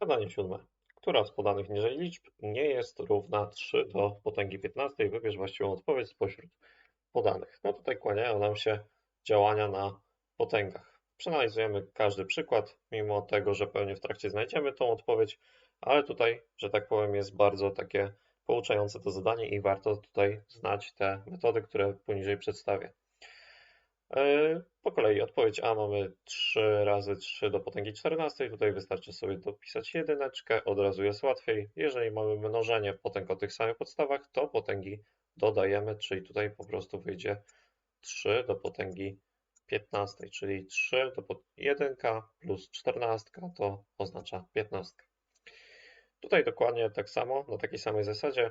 Zadanie siódme. Która z podanych niżej liczb nie jest równa 3 do potęgi 15? Wybierz właściwą odpowiedź spośród podanych. No tutaj kłaniają nam się działania na potęgach. Przeanalizujemy każdy przykład, mimo tego, że pewnie w trakcie znajdziemy tą odpowiedź, ale tutaj, że tak powiem, jest bardzo takie pouczające to zadanie i warto tutaj znać te metody, które poniżej przedstawię. E, po kolei odpowiedź A mamy 3 razy 3 do potęgi 14. Tutaj wystarczy sobie dopisać jedyneczkę, od razu jest łatwiej. Jeżeli mamy mnożenie potęg o tych samych podstawach, to potęgi dodajemy, czyli tutaj po prostu wyjdzie 3 do potęgi 15, czyli 3 do 1 plus 14 to oznacza 15. Tutaj dokładnie tak samo, na takiej samej zasadzie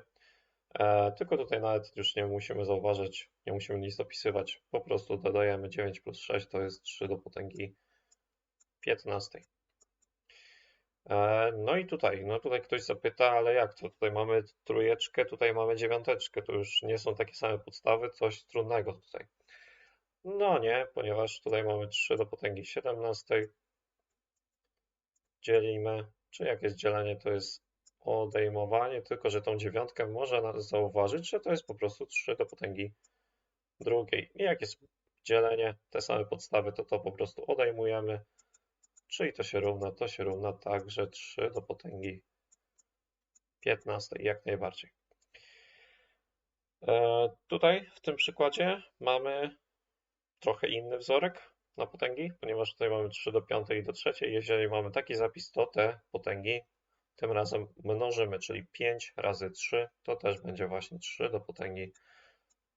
tylko tutaj nawet już nie musimy zauważyć, nie musimy nic dopisywać, po prostu dodajemy 9 plus 6 to jest 3 do potęgi 15. E, no i tutaj, no tutaj ktoś zapyta, ale jak to? Tutaj mamy trójeczkę, tutaj mamy dziewiąteczkę, to już nie są takie same podstawy, coś trudnego tutaj. No nie, ponieważ tutaj mamy 3 do potęgi 17. Dzielimy, czy jakieś dzielenie to jest odejmowanie, tylko że tą dziewiątkę można zauważyć, że to jest po prostu 3 do potęgi drugiej. I jak jest dzielenie, te same podstawy, to to po prostu odejmujemy, czyli to się równa, to się równa także 3 do potęgi 15, jak najbardziej. E, tutaj w tym przykładzie mamy trochę inny wzorek na potęgi, ponieważ tutaj mamy 3 do 5 i do 3. Jeżeli mamy taki zapis, to te potęgi tym razem mnożymy, czyli 5 razy 3 to też będzie właśnie 3 do potęgi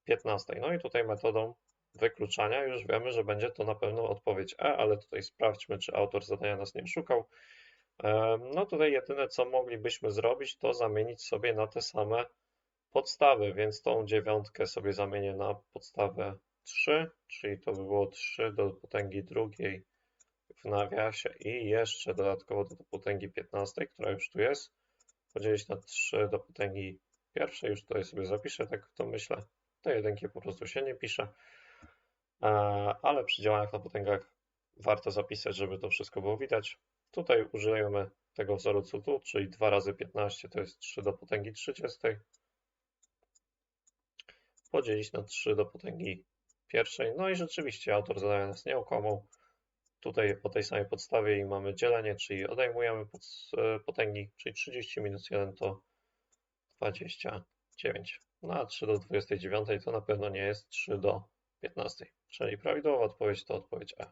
15. No i tutaj metodą wykluczania już wiemy, że będzie to na pewno odpowiedź E, ale tutaj sprawdźmy, czy autor zadania nas nie oszukał. No tutaj jedyne, co moglibyśmy zrobić, to zamienić sobie na te same podstawy, więc tą dziewiątkę sobie zamienię na podstawę 3, czyli to by było 3 do potęgi drugiej w nawiasie i jeszcze dodatkowo do potęgi 15, która już tu jest, podzielić na 3 do potęgi pierwszej, już tutaj sobie zapiszę, tak to myślę. Te jedynki po prostu się nie pisze, e, ale przy działaniach na potęgach warto zapisać, żeby to wszystko było widać. Tutaj użyjemy tego wzoru tu, czyli 2 razy 15 to jest 3 do potęgi 30. Podzielić na 3 do potęgi pierwszej. No i rzeczywiście autor zadania nas nie. Tutaj po tej samej podstawie i mamy dzielenie, czyli odejmujemy e, potęgi, czyli 30 minus 1 to 29. No a 3 do 29 to na pewno nie jest 3 do 15. Czyli prawidłowa odpowiedź to odpowiedź E.